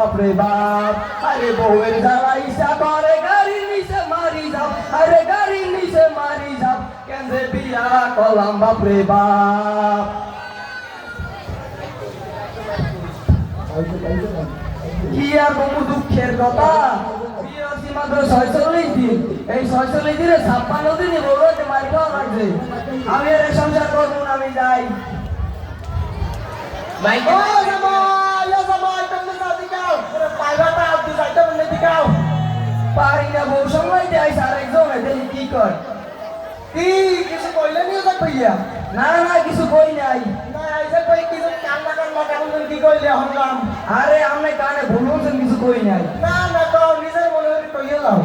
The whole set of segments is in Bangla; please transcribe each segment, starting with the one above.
বাপরে বাপ। আরে বউয়ের জ্বালা ইচ্ছা করে গাড়ির নিচে মারি যাও। আরে গাড়ির নিচে মারি যাও। কেন্দ্রে বিয়া করলাম বাপ। কি আর বহু দুঃখের কথা? মাত্র ছয়চল্লিশ দিন। এই ছয়চল্লিশ দিনে ছাপ্পান্ন দিনই বলব যে মারি খাওয়া লাগছে। আমি এর সংসার করব না আমি যাই। ও দেখি কি কিছু কইলে নিয়ে যাক ভাইয়া? না না কিছু কই নাই। না আইসে কই কিছু কান্না কান্না কেমন কি কইলে হলাম আরে আমি কানে ভুল বলছেন কিছু কই নাই। না না তো নিজের মনে কইয়ে যাও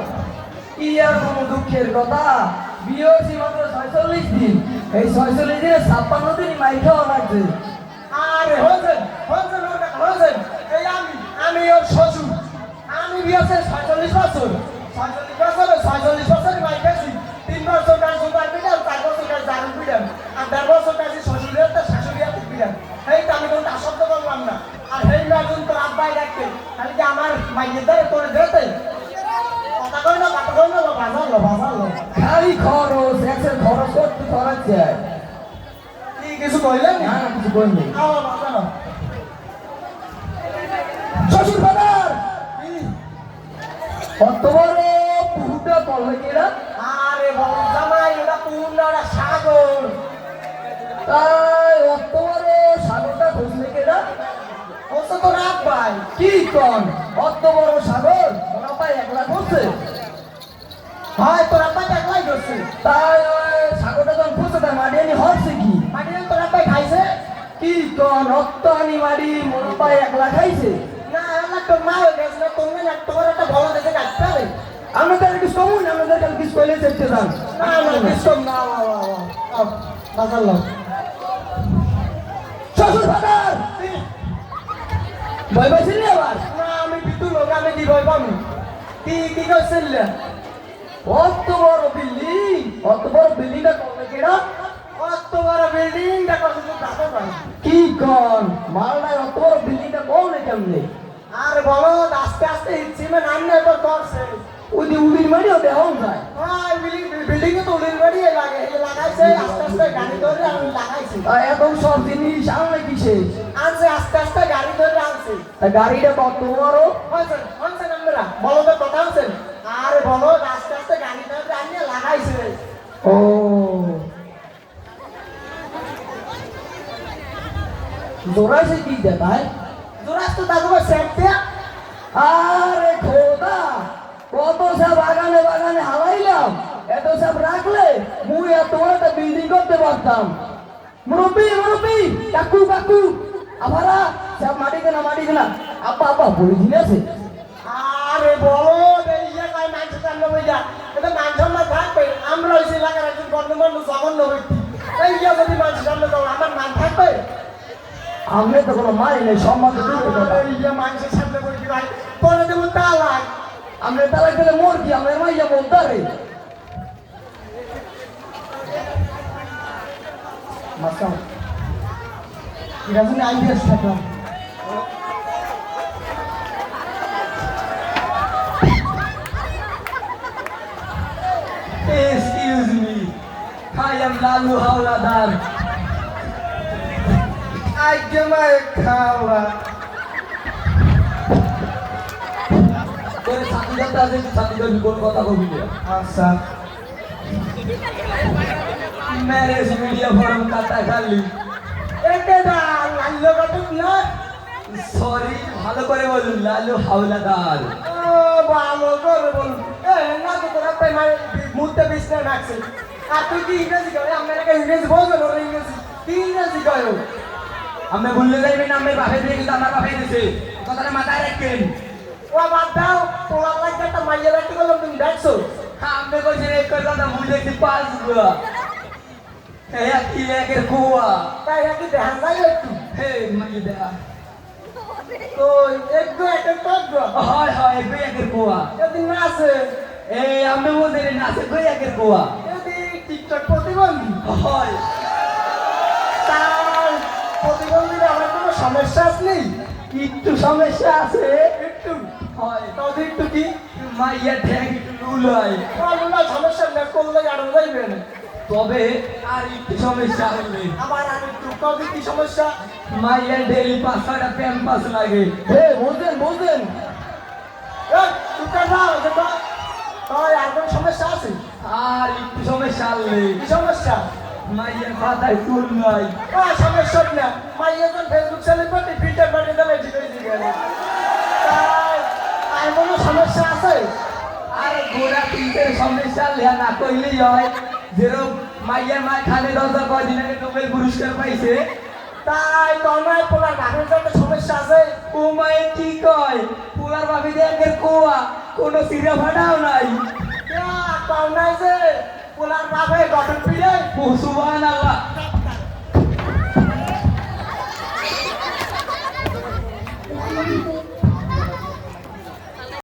কি আর কোনো দুঃখের কথা। বিয়ে হচ্ছে মাত্র ছয়চল্লিশ দিন। এই ছয়চল্লিশ দিনে ছাপ্পান্ন দিনই মারি খাওয়া লাগছে। আরে হোসেন হোসেন এই আমি আমি ওর শ্বশুর। আমি বিয়েছে ছয়চল্লিশ বছর। ছয়চল্লিশ বছর ছয়চল্লিশ পিটাম আর দেড় বছর কাজ শ্বশুরের তো এই তো আমি কোনো করলাম না। আর সেই তোর আব্বাই রাখতে খালি কি আমার মাইয়ের দ্বারা তোরে যেতে কথা কই না কথা কই না বাজার লো বাজার লো খালি খরচ এক্সের খরচ করতে খরচ যায় কি কিছু কইলেন? না না কিছু কই নাই আমার বাজার শ্বশুর কি? কত বড় কেরা আরে বাবু জামাই এটা পূর্ণ সাগর। তাই অত বড় সাগরটা খুঁজলে কেরা ও তো তোর আপ কি কন অত বড় সাগর ওরা একলা করছে হয় তোর আব্বা একলাই করছে তাই সাগরটা যখন খুঁজছে তার মাটি আনি কি মাটি তোর আব্বাই খাইছে কি কন রক্ত আনি মারি মনে পায় একলা খাইছে না আমার তোর মা হয়ে গেছে না তোর না তোমার একটা ভালো দেখে কাটতে হবে আমাদের কিছু কমুন আমাদের কাছে কিছু কইলে চেপতে যান না না বিশ্ব না বাজার ভয় পাইছেন নি আবার না আমি বিদ্যুৎ লোক আমি কি ভয় পাবো কি কি করছিল অত বড় বিল্ডিং অত বড় বিল্ডিংটা করলে কেডা অত বড় বিল্ডিংটা তো পাই কি কন মালদায় অত বড় বিল্ডিংটা করলে কেমনে আর বলো আস্তে আস্তে ইচ্ছিমে নাম নেই তোর করছে ওই যে উবির মারিও দেওয়া যায় ওই বিল্ডিং এ তো উড়ির বাড়ি লাগে। এত সব জিনিস আনলে কিসে আনছে আস্তে আস্তে গাড়ি ধরে আনছে। তা গাড়িটা কত বড় হয়েছেন হয়েছেন আমরা বলো তো কথা আরে বলো আস্তে আস্তে গাড়ি ধরে আনিয়ে লাগাইছে। ও। কি দেখায় দুরাস তো দাদু সেটতে আরে খোদা কত সব বাগানে বাগানে হালাইলাম এত সব রাখলে মুই আর তোমার একটা বিল্ডিং করতে পারতাম। মুরব্বী মুরব্বী কাকু কাকু আবারা সব মাটি কেনা মাটি কেনা আপা আপা বলি দিন আছে আরে বলো আমরা ওই এলাকার একজন গণ্যমান্য জঘন্য ব্যক্তি। এই যদি মাংস সামনে দাও আমার মান থাকবে? আমি তো কোনো মানি নেই সম্মান মাংসের সামনে করে কি ভাই? পরে দেবো তালাক। আমরা তারা গেলে মোর কি আমরা মাইয়া বলতারে মাস্টার এটা শুনে আইডিয়াস থাকলাম খাওয়া তোর সাথী কথা আছে তুই সাথী কথা কবি আচ্ছা। ম্যারেজ মিডিয়া ফরম কাটা খালি। এটা না লাল্লো কটক না? সরি ভালো করে বলুন লালু হাওলাদার। ভালো করে বল এ না তো তোরা মানে মুহূর্তে বিছনা রাখছে। আর তুই কি ইংরেজি কয় আমরা কাছে ইংরেজি বোঝো না ইংরেজি। কি ইংরেজি কয় আমি ভুললে যাইবেন আমি বাপে দিয়ে কিন্তু আমার বাপে দিছে। কথাটা মাথায় রাখবেন ও বাদ দাও তোমার লাগে একটা মাইয়া রাখতে গেলাম তুমি দেখছ? আমি কইছি এক কথা ভুল দেখছি পাঁচ গুয়া কি একের কুয়া তাই নাকি ধ্যান যাই একটু হে মাই দেয়া তো একটু একটা টক হয় হয় একই একের কুয়া যদি না আছে এই আমি বলতে নাচে কই একের কুয়া যদি টিকটক প্রতিবন্ধী হয় তার প্রতিবন্ধীর আমার কোনো সমস্যা আছে একটু সমস্যা আছে একটু হয় তবে একটু কি মাইয়া ঠ্যাং একটু লুলাই কোনো সমস্যা নেই করলে আরও যাইবেন তবে আর একটু সমস্যা হইবে আবার আর একটু কবে কি সমস্যা? মাইয়া ডেলি পাঁচ ছয়টা প্যাম্পাস লাগে। হে বুঝলেন বুঝলেন। তো- সমস্যা আছে? আর একটু সমস্যা হলে কি সমস্যা? মাইয়ের মাথায় চুল নাই। সমস্যা না। মাই এখন ফেসবুক সেলিব্রিটি ফিল্টার বানিয়ে দিলে ঠিক হয়ে যাবে তাই আর কোনো সমস্যা আছে? আর গোড়া তিনটের সমস্যা লেয়া না কইলেই হয়। যেরকম মাইয়ার মা খালি দরজা কয়দিন আগে নোবেল পুরস্কার পাইছে, তাই তোমার পোলার বাপের জন্য সমস্যা আছে, ও মায়ে কি কয়? পোলার ভাবি দেখের কোয়া, কোনো সিরা ফাটাও নাই। কও যে পোলার বাপে গঠন পিড়ে ও সুবহান আল্লাহ